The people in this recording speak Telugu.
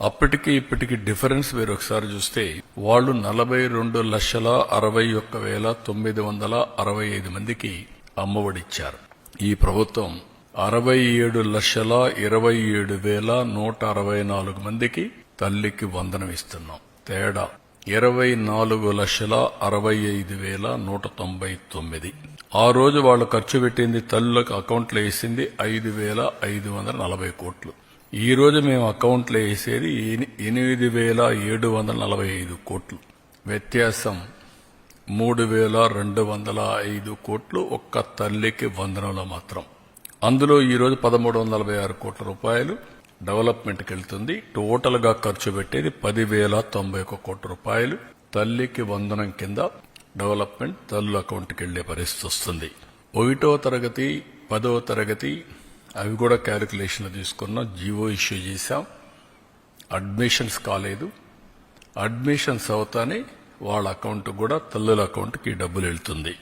అప్పటికి ఇప్పటికి డిఫరెన్స్ మీరు ఒకసారి చూస్తే వాళ్ళు నలభై రెండు లక్షల అరవై ఒక్క వేల తొమ్మిది వందల అరవై ఐదు మందికి అమ్మఒడిచ్చారు. ఈ ప్రభుత్వం అరవై ఏడు లక్షల ఇరవై ఏడు వేల నూట అరవై నాలుగు మందికి తల్లికి వందనం ఇస్తున్నాం. తేడా ఇరవై నాలుగు లక్షల అరవై ఐదు వేల నూట తొంభై తొమ్మిది. ఆ రోజు వాళ్ళు ఖర్చు పెట్టింది తల్లులకు అకౌంట్లో వేసింది ఐదు వేల ఐదు వందల నలభై కోట్లు. ఈరోజు మేము అకౌంట్లో వేసేది ఎనిమిది వేల ఏడు వందల నలభై ఐదు కోట్లు. వ్యత్యాసం మూడు వేల రెండు వందల ఐదు కోట్లు ఒక్క తల్లికి వందనంలో మాత్రం. అందులో ఈరోజు పదమూడు వందల నలభై ఆరు కోట్ల రూపాయలు డెవలప్మెంట్కి వెళ్తుంది. టోటల్గా ఖర్చు పెట్టేది పదివేల తొంభై ఒక కోట్ల రూపాయలు తల్లికి వందనం కింద డెవలప్మెంట్ తల్లు అకౌంట్కి వెళ్ళే పరిస్థితి వస్తుంది. ఒకటో తరగతి పదో తరగతి అవి కూడా క్యాలిక్యులేషన్ తీసుకున్నాం జీవో ఇష్యూ చేశాం. అడ్మిషన్స్ కాలేదు. అడ్మిషన్స్ అవుతానే వాళ్ళ అకౌంట్ కూడా తల్లుల అకౌంట్కి డబ్బులు వెళ్తుంది.